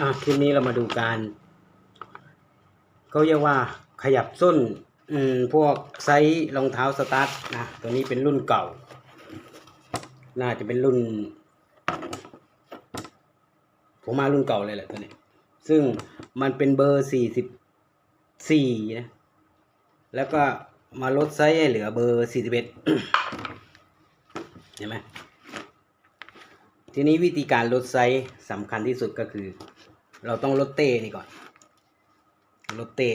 อะคลิปนี้เรามาดูการเขาเรียกว่าขยับส้นอืมพวกไซส์รองเท้าสตาร์ทนะตัวนี้เป็นรุ่นเก่า น่าจะเป็นรุ่น ผมมารุ่นเก่าเลยแหละตัวนี้ ซึ่งมันเป็นเบอร์สี่สิบสี่นะแล้วก็มาลดไซส์ให้เหลือเบอร์สี่สิบเอ็ดเห็นไหมทีนี้วิธีการลดไซส์สำคัญที่สุดก็คือ เราต้องลดเต้นี่ก่อนลดเต้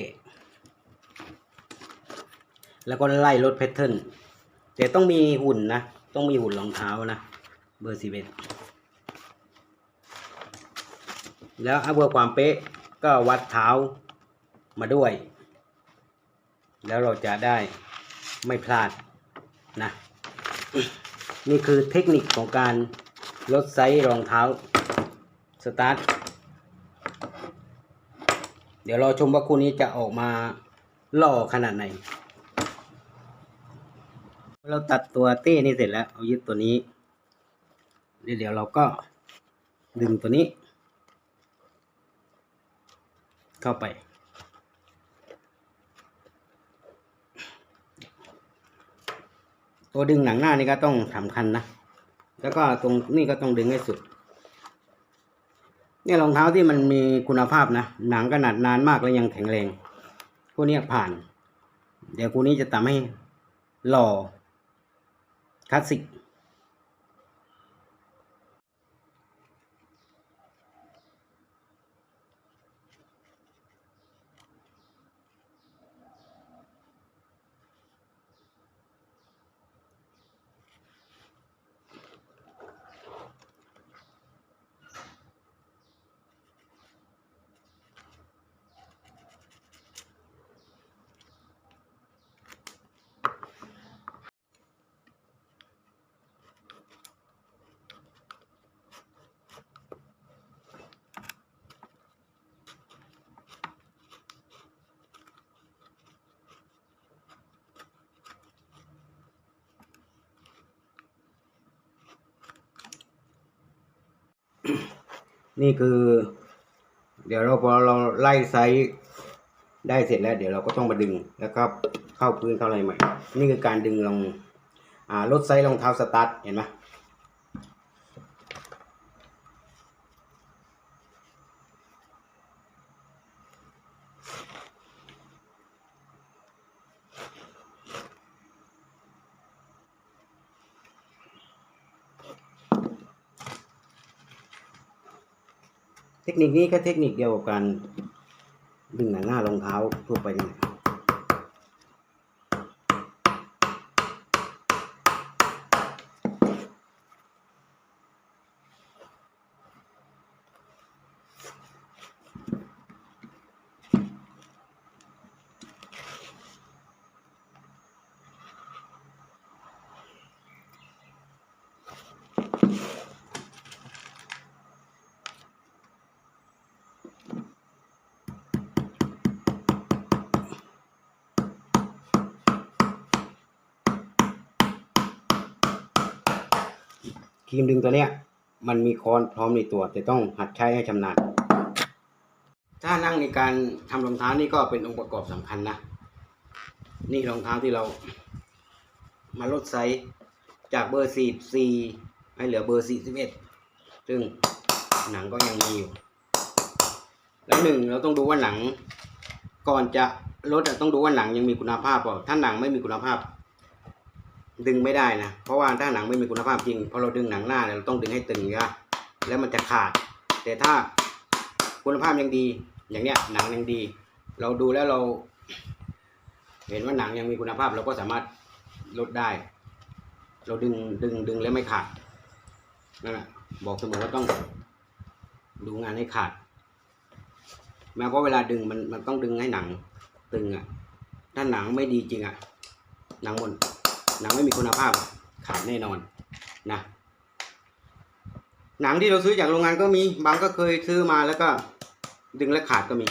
แล้วก็ไล่ลดแพทเทิร์นแต่ต้องมีหุ่นนะ ต้องมีหุ่นรองเท้านะ เบอร์สิบเอ็ดแล้วเอาเบอร์ความเป๊ะก็วัดเท้ามาด้วย แล้วเราจะได้ไม่พลาดนะ นี่คือเทคนิคของการลดไซส์รองเท้า สตาร์ท เดี๋ยวรอชมว่าคู่นี้จะออกมาหล่อขนาดไหน เราตัดตัวเต้นี่เสร็จแล้ว เอายึดตัวนี้เดี๋ยวเราก็ดึงตัวนี้ เข้าไป ตัวดึงหนังหน้านี่ก็ต้องสำคัญนะ แล้วก็ตรงนี่ก็ต้องดึงให้สุด เนี่ยรองเท้าที่มันมีคุณภาพนะหนังขนาดนานมากแล้วยังแข็งแรงพวกนี้ผ่าน เดี๋ยวคู่นี้จะทำให้หล่อคลาสสิก นี่คือ เดี๋ยวเราพอเราไล่ไซส์ได้เสร็จแล้ว เดี๋ยวเราก็ต้องมาดึงแล้วก็เข้าพื้นเข้าอะไรใหม่ นี่คือการดึงลงอ่าลดไซส์รองเท้าสตาร์ทเห็นไหม เทคนิคนี้ก็เทคนิคเดียวกับการดึงหนังหน้ารองเท้าทั่วไปนี่ ครีมดึงตัวเนี้ยมันมีค้อนพร้อมในตัวแต่ต้องหัดใช้ให้ชำนาญถ้านั่งในการทำรองเท้านี่ก็เป็นองค์ประกอบสำคัญนะ นี่รองเท้าที่เรามาลดไซส์จากเบอร์สี่สี่ให้เหลือเบอร์สี่สิบเอ็ดซึ่งหนังก็ยังมีอยู่ แล้วหนึ่งเราต้องดูว่าหนัง ก่อนจะลดต้องดูว่าหนังยังมีคุณภาพเปล่าถ้าหนังไม่มีคุณภาพ ดึงไม่ได้นะ เพราะว่าถ้าหนังไม่มีคุณภาพจริงพอเราดึงหนังหน้าเนี่ยเราต้องดึงให้ตึงนะแล้วมันจะขาด แต่ถ้าคุณภาพยังดี อย่างเนี้ยหนังยังดี เราดูแล้วเรา เห็นว่าหนังยังมีคุณภาพ เราก็สามารถลดได้ เราดึงดึงดึงแล้วไม่ขาดนั่นแหละบอกเสมอว่าต้องดูงานให้ขาดแม้เพราเวลาดึงมันมันต้องดึงให้หนังตึงอะถ้าหนังไม่ดีจริงอะหนังหมด หนังไม่มีคุณภาพขาดแน่นอนนะหนังที่เราซื้อจากโรงงานก็มีบางก็เคยซื้อมาแล้วก็ดึงแล้วขาดก็มี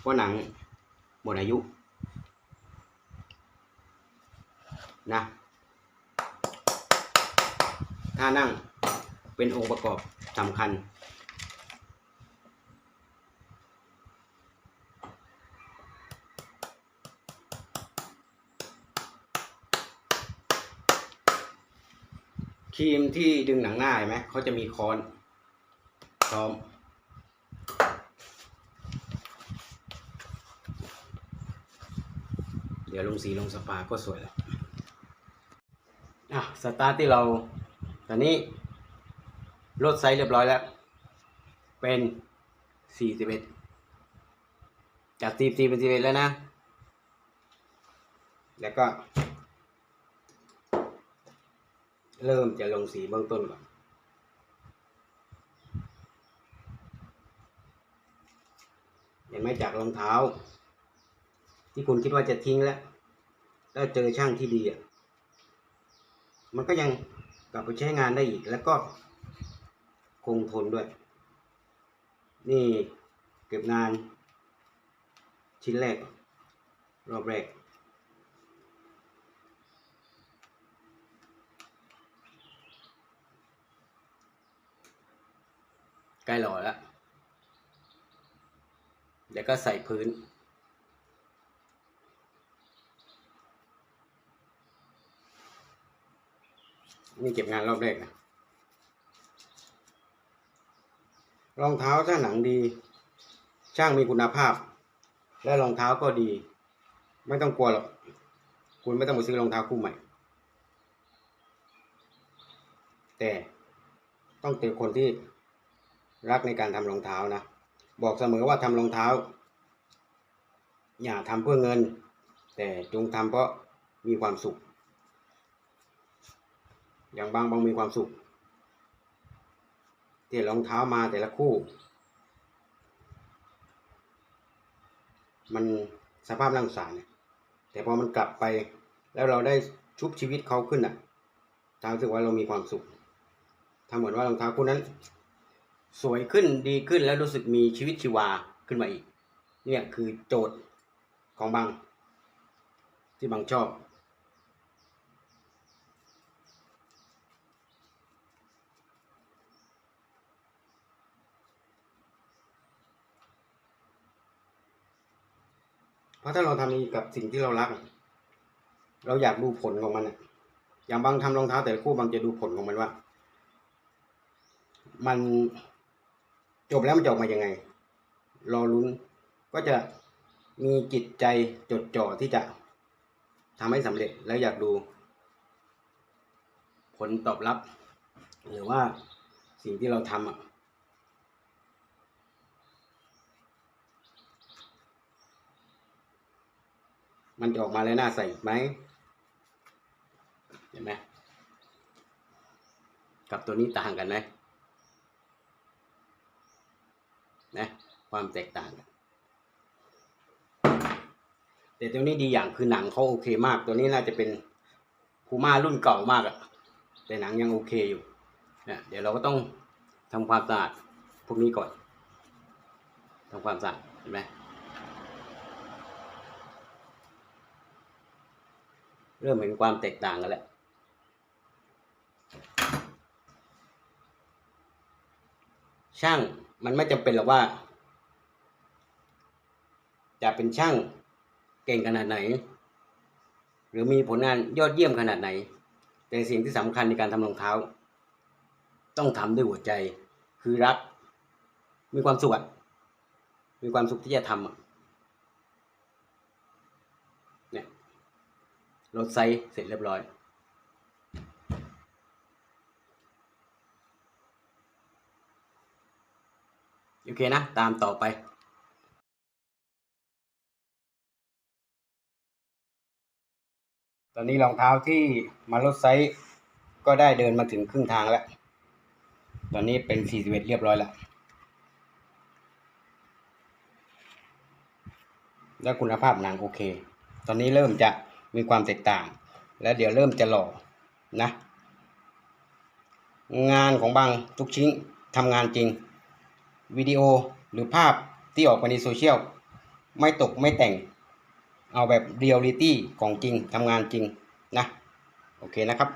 เพราะหนังหมดอายุนะถ้านั่งเป็นองค์ประกอบสำคัญ ทีมที่ดึงหนังหน้าเห็นไหมเขาจะมีค้อนพร้อมเดี๋ยวลงสีลงสปาก็สวยแล้วอะสตาร์ทที่เราตอนนี้ลดไซส์เรียบร้อยแล้ว เป็น 41 จากตีตีเป็น 41 แล้วนะ แล้วก็ เริ่มจะลงสีเบื้องต้นก่อน เห็นไหมจากรองเท้า ที่คุณคิดว่าจะทิ้งแล้ว แล้วเจอช่างที่ดีอะ มันก็ยังกลับไปใช้งานได้อีก แล้วก็คงทนด้วย นี่เก็บงานชิ้นแรก รอบแรก ล้หล่อแล้วเดี๋ยวก็ใส่พื้น นี่เก็บงานรอบแรกนะ รองเท้าถ้าหนังดี ช่างมีคุณภาพ และรองเท้าก็ดี ไม่ต้องกลัวหรอก คุณไม่ต้องไปซื้อรองเท้าคู่ใหม่ แต่ต้องเจอคนที่ รักในการทำรองเท้านะ บอกเสมอว่าทำรองเท้า อย่าทำเพื่อเงิน แต่จงทำเพราะมีความสุข อย่างบางบางมีความสุขที่รองเท้ามาแต่ละคู่ มันสภาพร่างสารแต่พอมันกลับไปแล้วเราได้ชุบชีวิตเขาขึ้นอะทางรู้สึกว่าเรามีความสุขทำเหมือนว่ารองเท้าคู่นั้น สวยขึ้นดีขึ้นแล้วรู้สึกมีชีวิตชีวาขึ้นมาอีก เนี่ยคือโจทย์ของบางที่บางชอบ เพราะถ้าเราทำกับสิ่งที่เรารัก เราอยากดูผลของมันอะอย่างบางทำรองเท้าแต่ละคู่บางจะดูผลของมันว่า มัน จบแล้วมันจะออกมายังไง รอลุ้นก็จะมีจิตใจจดจ่อที่จะทำให้สำเร็จแล้วอยากดู ผลตอบรับ หรือว่าสิ่งที่เราทำอะมันจะออกมาแล้วน่าใส่ไหมเห็นไหมกับตัวนี้ต่างกันไหม นะความแตกต่างแต่ตัวนี้ดีอย่างคือหนังเขาโอเคมาก ตัวนี้น่าจะเป็นคูมารุ่นเก่ามากอะแต่หนังยังโอเคอยู่นะเดี๋ยวเราก็ต้องทำความสะอาดพวกนี้ก่อนทำความสะอาดเห็นไหมเริ่มเห็นความแตกต่างกันแล้วช่าง มันไม่จำเป็นหรอกว่า จะเป็นช่างเก่งขนาดไหน หรือมีผลงานยอดเยี่ยมขนาดไหน แต่สิ่งที่สำคัญในการทำรองเท้า ต้องทำด้วยหัวใจคือรัก มีความสุขมีความสุขที่จะทำเนี่ยลดไซส์เสร็จเรียบร้อย โอเคนะ ตามต่อไปตอนนี้รองเท้าที่มาลดไซส์ก็ได้เดินมาถึงครึ่งทางแล้ว ตอนนี้เป็น 41 เรียบร้อยแล้ว แล้วคุณภาพหนังโอเค ตอนนี้เริ่มจะมีความแตกต่าง และเดี๋ยวเริ่มจะหล่อนะ งานของบางทุกชิ้นทำงานจริง วิดีโอหรือภาพที่ออกไปในโซเชียลไม่ตกไม่แต่ง เอาแบบเรียลลิตี้ของจริงทำงานจริงนะ โอเคนะครับ